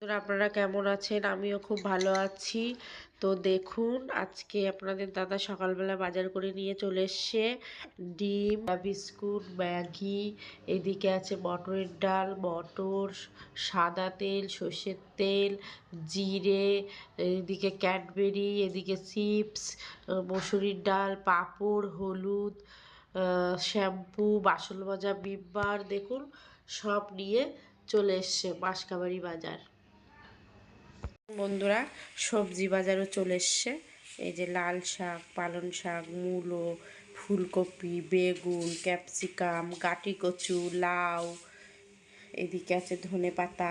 বন্ধুরা আপনারা কেমন আছেন? আমিও খুব ভালো আছি। তো দেখুন, আজকে আপনাদের দাদা সকালবেলা বাজার করে নিয়ে চলে এসছে। ডিম, বিস্কুট, ম্যাগি, এদিকে আছে মটরের ডাল, মটর, সাদা তেল, সর্ষের তেল, জিরে, এদিকে ক্যাডবেরি, এদিকে চিপস মসুরির ডাল, পাঁপড়, হলুদ শ্যাম্পু, বাসন মাজা বিমবার দেখুন, সব নিয়ে চলে এসছে মাসকাবাড়ি বাজার। বন্ধুরা, সবজি বাজারও চলে এসছে। এই যে লাল শাক, পালং শাক, মূলো, ফুলকপি, বেগুন, ক্যাপসিকাম, গাটি কচু, লাউ, এদিকে আছে ধনে পাতা।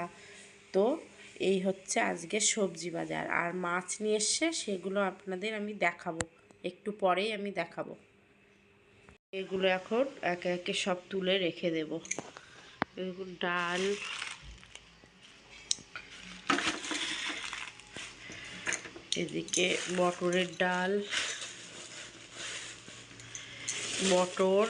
তো এই হচ্ছে আজকে সবজি বাজার। আর মাছ নিয়ে এসছে, সেগুলো আপনাদের আমি দেখাবো। একটু পরেই আমি দেখাবো। এগুলো এখন একে একে সব তুলে রেখে দেব। ডাল এদিকে মটরের ডাল মটর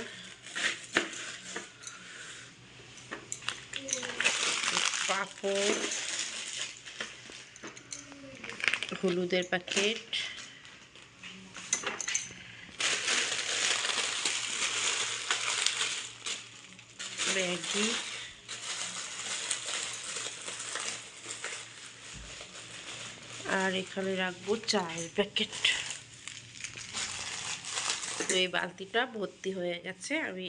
পাঁপড় হলুদের প্যাকেট ম্যাগি। আর এখানে রাখব চায়ের প্যাকেট। তো এই বালতিটা ভর্তি হয়ে গেছে। আমি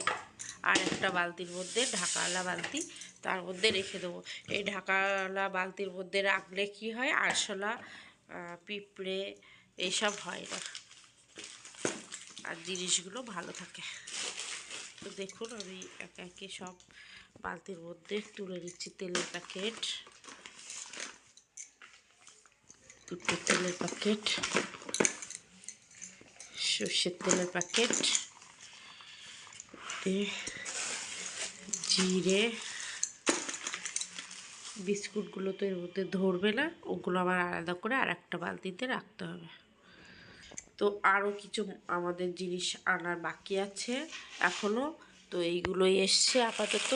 আর একটা বালতির মধ্যে ঢাকাওয়ালা বালতি তার মধ্যে রেখে দেবো। এই ঢাকাওয়ালা বালতির মধ্যে রাখলে কি হয়? আরশোলা পিঁপড়ে এইসব হয় না। আর জিনিসগুলো ভালো থাকে। তো দেখুন, আমি একে একে সব বালতির মধ্যে তুলে নিচ্ছি তেলের প্যাকেট। দুটো তেলের প্যাকেট সর্ষের তেলের প্যাকেট জিরে, বিস্কুটগুলো তো এর মধ্যে ধরবে না, ওগুলো আবার আলাদা করে আর একটা বালতিতে রাখতে হবে। তো আরও কিছু আমাদের জিনিস আনার বাকি আছে এখনও তো এইগুলোই এসছে আপাতত,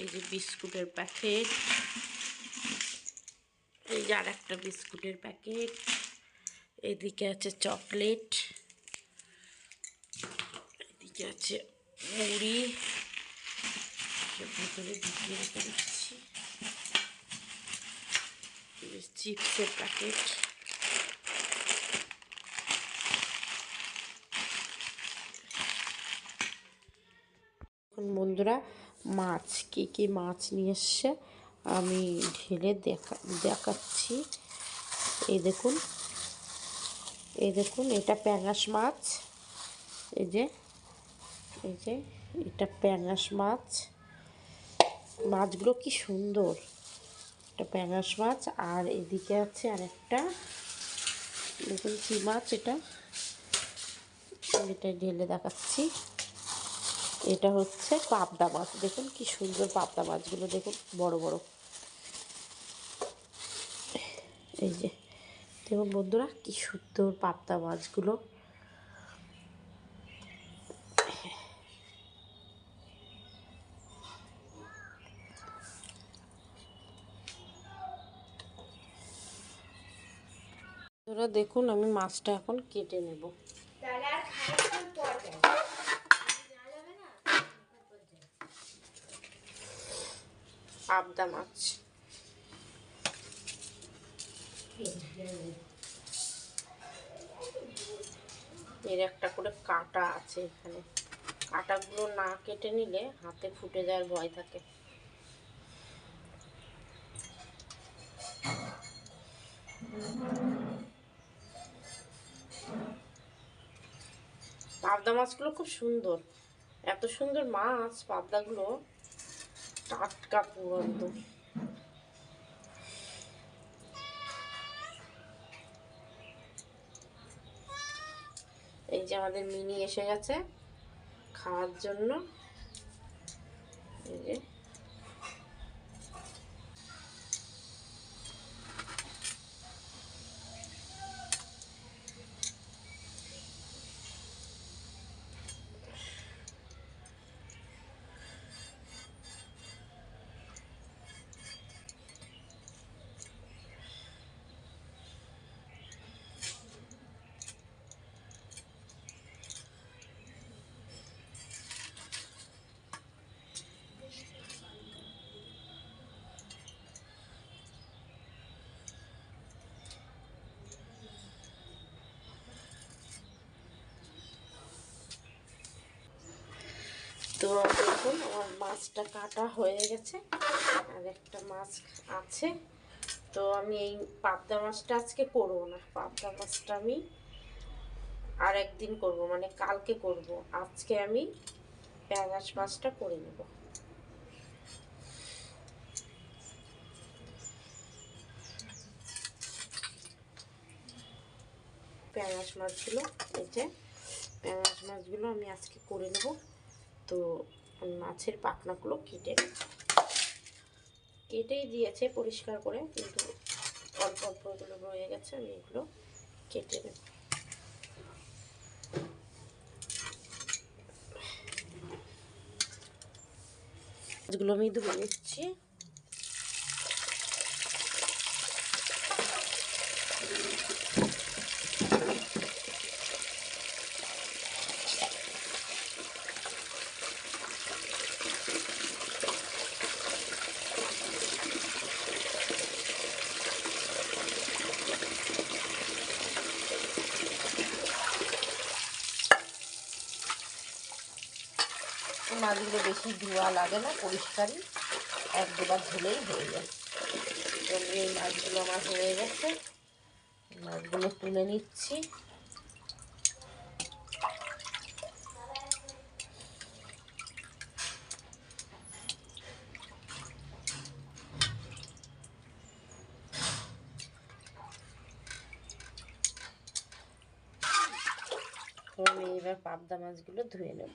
এই যে বিস্কুটের প্যাকেট এই যে আর একটা বিস্কুটের প্যাকেট। এদিকে আছে চকলেট। এদিকে আছে মুড়ি। ভেতরে ঢুকিয়ে রেখে দিচ্ছি। চিপসের প্যাকেট। বন্ধুরা মাছ কি কি মাছ নিয়ে এসছে? আমি ঢেলে দেখা, দেখাচ্ছি। এই দেখুন। এই দেখুন, এটা প্যাঙাস মাছ। এই যে এই যে, এটা প্যাঙাস মাছ। মাছগুলো কি সুন্দর। এটা প্যাঙাস মাছ। আর এদিকে আছে আরেকটা। দেখুন কী মাছ এটা। এটা ঢেলে দেখাচ্ছি। এটা হচ্ছে পাবদা মাছ। দেখুন কি সুন্দর পাবদা মাছগুলো। দেখুন, বড় বড়। এই যে, দেখুন বন্ধুরা, কি সুন্দর পাবদা মাছগুলো। দেখুন, আমি মাছটা এখন কেটে নেব। পাবদা মাছ। এর একটা করে কাটা আছে এখানে। কাটাগুলো না কেটে নিলে হাতে ফুটে যাওয়ার ভয় থাকে। পাবদা মাছগুলো খুব সুন্দর। এত সুন্দর মাছ, পাবদাগুলো টাটকা পুরো একদম যে আমাদের মিনি এসে গেছে খাওয়ার জন্য। এই যে। তো দেখুন, আমার মাছটা কাটা হয়ে গেছে, আর একটা মাছ আছে। তো আমি এই পাবদা মাছটা আজকে করব না, পাবদা মাছটা আমি আর একদিন করব মানে কালকে করব। আজকে আমি প্যাঁয়াজ মাছটা করে নেব। পেঁয়াজ মাছগুলো, এই যে পেঁয়াজ মাছগুলো আমি আজকে করে নেব। তো মাছের পাখনাগুলো কেটে কেটেই দিয়েছে পরিষ্কার করে, কিন্তু অল্প অল্প এগুলো রয়ে গেছে, আমি এগুলো কেটে দেব মাছগুলো আমি ধুয়ে নিচ্ছি। মাছগুলো বেশি ধোয়া লাগে না, পরিষ্কারই। এক দুবার ধুলেই হয়ে যায়। এই মাছগুলো আমার হয়ে গেছে। মাছগুলো তুলে নিচ্ছি। আমি এবার পাবদা মাছগুলো ধুয়ে নেব।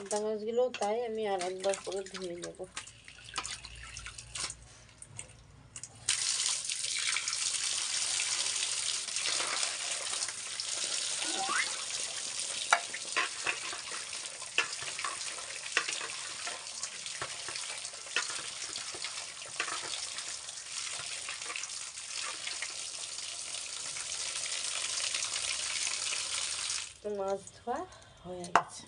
পাবদা মাছগুলো তাই আমি আর একবার করে ধুয়ে নেব। মাছ ধোয়া হয়ে গেছে।